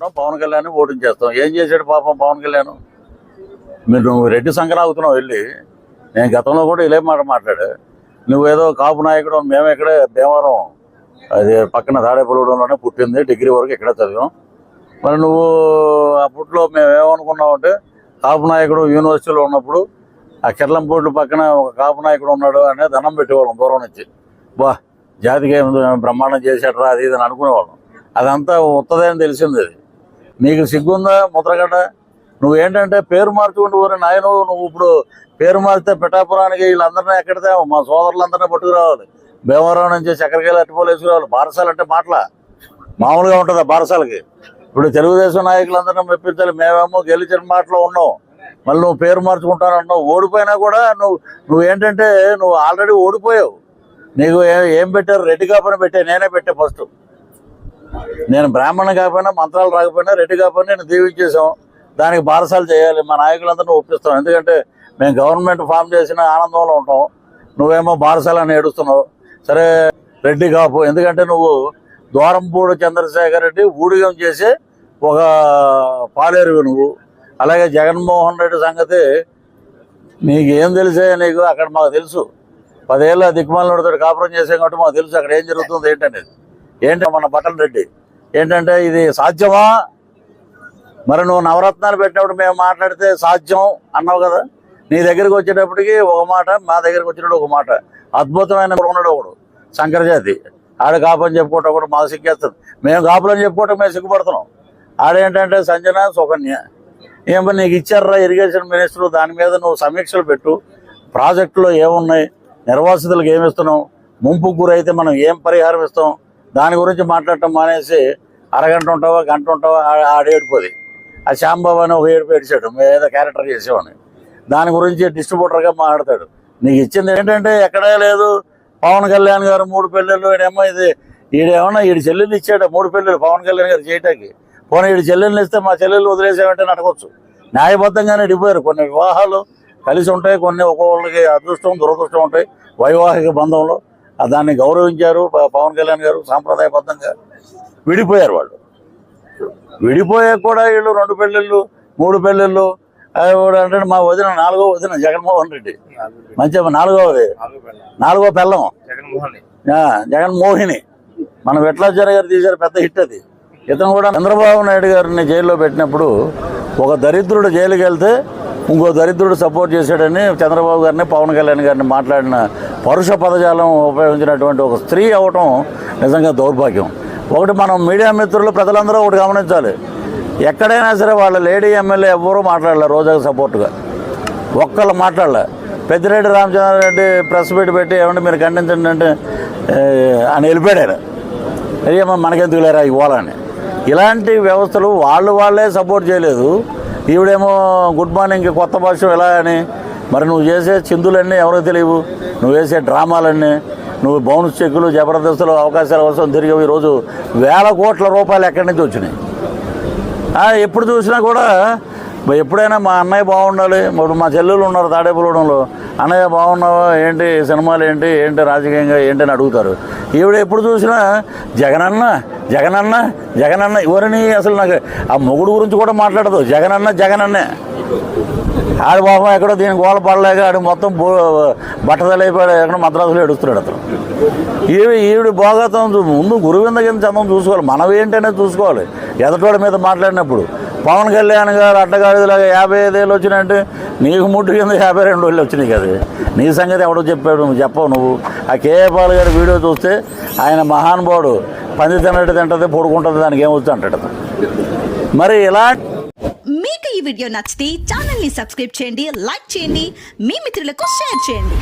ఉంటాం పవన్ కళ్యాణ్ ఓటింగ్ చేస్తాం. ఏం చేశాడు పాపం పవన్ కళ్యాణ్? మీరు నువ్వు రెడ్డి సంఘం అవుతున్నావు వెళ్ళి. నేను గతంలో కూడా ఇలే మాట మాట్లాడా. నువ్వేదో కాపు నాయకుడు మేము ఇక్కడే భీమవరం అది పక్కన తాడేపల్లిగూడెంలోనే పుట్టింది డిగ్రీ వరకు ఇక్కడే చదివాం. మరి నువ్వు అప్పట్లో మేము ఏమనుకున్నామంటే కాపు నాయకుడు యూనివర్సిటీలో ఉన్నప్పుడు ఆ కిర్లంపూడి పక్కన ఒక కాపు నాయకుడు ఉన్నాడు అనే దండం పెట్టేవాళ్ళం దూరం నుంచి. బా జాతికి బ్రహ్మాండం చేసేటరా అది ఇది అని అనుకునేవాళ్ళం. అదంతా ఉత్తదే అని తెలిసింది అది. నీకు సిగ్గుందా ముద్రగడ్డ? నువ్వు ఏంటంటే పేరు మార్చుకుంటూ ఊరే నాయన నువ్వు ఇప్పుడు పేరు మార్చితే పిఠాపురానికి వీళ్ళందరినీ ఎక్కడితే మా సోదరులందరినీ పట్టుకురావాలి. భీమవరం నుంచి చక్కెరకాయలు అట్టుపోలు వేసుకురావాలి. బారసాలు అంటే మాటల? మామూలుగా ఉంటుంది బారసాలకి? ఇప్పుడు తెలుగుదేశం నాయకులందరినీ మెప్పించాలి. మేమేమో గెలిచిన మాటలో ఉన్నాం. మళ్ళీ నువ్వు పేరు మార్చుకుంటానన్నావు ఓడిపోయినా కూడా నువ్వు నువ్వు ఏంటంటే నువ్వు ఆల్రెడీ ఓడిపోయావు. నీకు ఏం పెట్టారు? రెడ్డి కాపని పెట్టా నేనే పెట్టా ఫస్ట్. నేను బ్రాహ్మణ కాకపోయినా మంత్రాలు రాకపోయినా రెడ్డి కాకపోయినా నేను దీవించేసాం దానికి బారసాలు చేయాలి. మా నాయకులందరినీ ఒప్పిస్తాం. ఎందుకంటే మేము గవర్నమెంట్ ఫామ్ చేసిన ఆనందంలో ఉంటాం. నువ్వేమో బారసాలు అని ఏడుస్తున్నావు. సరే రెడ్డి కాపు. ఎందుకంటే నువ్వు ద్వారంపూడి చంద్రశేఖర్ రెడ్డి ఊడిగం చేసి ఒక పాలేరువి నువ్వు. అలాగే జగన్మోహన్ రెడ్డి సంగతి నీకు ఏం తెలిసే నీకు? అక్కడ మాకు తెలుసు. పదేళ్ళ దిక్కుమాలతో కాపురం చేసాం కాబట్టి మాకు తెలుసు అక్కడ ఏం జరుగుతుంది ఏంటనేది. ఏంటంటే మన బట్టల రెడ్డి ఏంటంటే ఇది సాధ్యమా? మరి నువ్వు నవరత్నాలు పెట్టినప్పుడు మేము మాట్లాడితే సాధ్యం అన్నావు కదా? నీ దగ్గరికి వచ్చేటప్పటికి ఒక మాట మా దగ్గరికి వచ్చినప్పుడు ఒక మాట. అద్భుతమైన ఉన్నాడు ఒకడు శంకరజాతి ఆడ కాపని చెప్పుకోవటం కూడా మాకు సిగ్గేస్తుంది. మేము కాపులని చెప్పుకోవటం మేము సిగ్గుపడుతున్నాం. ఆడేంటంటే సంజన సుకన్య. ఏమో నీకు ఇచ్చారా ఇరిగేషన్ మినిస్టర్? దాని మీద నువ్వు సమీక్షలు పెట్టు. ప్రాజెక్టులో ఏమున్నాయి? నిర్వాసితులకు ఏమిస్తున్నాం ముంపు ముంపుకు గురైతే మనం ఏం పరిహారం ఇస్తాం? దాని గురించి మాట్లాడటం మానేసి అరగంట ఉంటావా గంట ఉంటావా ఆ- ఆడేడిపోది ఆ శ్యాంబాబు అని ఒక ఏడుపు ఏడిచాడు. ఏదో క్యారెక్టర్ చేసేవాడిని. దాని గురించి డిస్ట్రిబ్యూటర్గా మాట్లాడతాడు. నీకు ఇచ్చింది ఏంటంటే ఎక్కడే లేదు. పవన్ కళ్యాణ్ గారు మూడు పెళ్ళిళ్ళు ఈడేమో ఇది ఈడేమన్నా ఈడు చెల్లెలు ఇచ్చాడు మూడు పెళ్ళిళ్ళు పవన్ కళ్యాణ్ గారు చేయటానికి. పోనీ ఈడు చెల్లెళ్ళు ఇస్తే మా చెల్లెలు వదిలేసామంటే నడకొచ్చు న్యాయబద్ధంగానే ఇడిపోయారు. కొన్ని వివాహాలు కలిసి ఉంటాయి కొన్ని ఒక్కొక్కరికి అదృష్టం దురదృష్టం ఉంటాయి వైవాహిక బంధంలో. దాన్ని గౌరవించారు పవన్ కళ్యాణ్ గారు సాంప్రదాయబద్ధంగా విడిపోయారు వాళ్ళు. విడిపోయాక కూడా వీళ్ళు రెండు పెళ్ళిళ్ళు మూడు పెళ్ళిళ్ళు అంటే మా వదిన నాలుగో వదిన జగన్మోహన్ రెడ్డి. మంచి నాలుగోది నాలుగో పెళ్ళం. జగన్మోహిని. మన విట్లాచార్య గారు తీశారు పెద్ద హిట్ అది. ఇతను కూడా చంద్రబాబు నాయుడు గారిని జైల్లో పెట్టినప్పుడు ఒక దరిద్రుడు జైలుకి వెళ్తే ఇంకో దరిద్రుడు సపోర్ట్ చేశాడని చంద్రబాబు గారిని పవన్ కళ్యాణ్ గారిని మాట్లాడిన పరుష పదజాలం ఉపయోగించినటువంటి ఒక స్త్రీ అవటం నిజంగా దౌర్భాగ్యం. ఒకటి మనం మీడియా మిత్రులు ప్రజలందరూ ఒకటి గమనించాలి. ఎక్కడైనా సరే వాళ్ళ లేడీ ఎమ్మెల్యే ఎవ్వరూ మాట్లాడలే రోజాకు సపోర్ట్గా. ఒక్కళ్ళు మాట్లాడలే. పెద్దిరెడ్డి రామచంద్రారెడ్డి ప్రెస్ మీట్ పెట్టి ఏమంటే మీరు ఖండించండి అంటే అని వెళ్ళిపోయాడు అయ్యమ్మ మనకెందుకు లేరా ఇవ్వాలని ఇలాంటి వ్యవస్థలు వాళ్ళు వాళ్ళే సపోర్ట్ చేయలేదు. ఈవిడేమో గుడ్ మార్నింగ్ కొత్త భాష ఎలా అని మరి నువ్వు చేసే చిందులన్నీ ఎవరికి తెలియవు? నువ్వు వేసే డ్రామాలన్నీ నువ్వు బౌన్స్ చెక్కులు జబర్దస్తులు అవకాశాల కోసం తిరిగి ఈరోజు వేల కోట్ల రూపాయలు ఎక్కడి నుంచి వచ్చినాయి? ఎప్పుడు చూసినా కూడా ఎప్పుడైనా మా అన్నయ్య బాగుండాలి ఇప్పుడు మా చెల్లెలు ఉన్నారు తాడేపులూడంలో అన్నయ్య బాగున్నావా? ఏంటి సినిమాలు ఏంటి? ఏంటి రాజకీయంగా ఏంటి అని అడుగుతారు. ఈవిడ ఎప్పుడు చూసినా జగనన్న జగనన్న జగనన్న ఎవరిని అసలు నాకు ఆ మొగుడు గురించి కూడా మాట్లాడదు. జగనన్న జగనన్నే. ఆడి పాపం ఎక్కడో దీని గోల పడలేక ఆడు మొత్తం బట్టదలైపోయాడు ఎక్కడ మద్రాసులో ఎడుస్తున్నాడు అతను. ఈవి ఈవిడ భోగతం ముందు గురువింద కింద చందం చూసుకోవాలి. మనం ఏంటనేది చూసుకోవాలి. ఎదటోడి మీద మాట్లాడినప్పుడు. పవన్ కళ్యాణ్ గారు అడ్డగాడిలాగా యాభై ఐదేళ్ళు వచ్చినాయంటే నీకు ముట్టు కింద యాభై రెండు వేలు వచ్చినాయి కదా. నీ సంగతి ఎవడో చెప్పాడు నువ్వు చెప్పవు నువ్వు. ఆ కేఏపాల్ గారి వీడియో చూస్తే ఆయన మహానుభావుడు పంది తినట్టు తింటది పొడుకుంటుంది దానికి ఏమొచ్చు అంటాడు మరి ఇలా వీడియో నచ్చితే ఛానల్ని సబ్స్క్రైబ్ చేయండి లైక్ చేయండి మీ మిత్రులకు షేర్ చేయండి.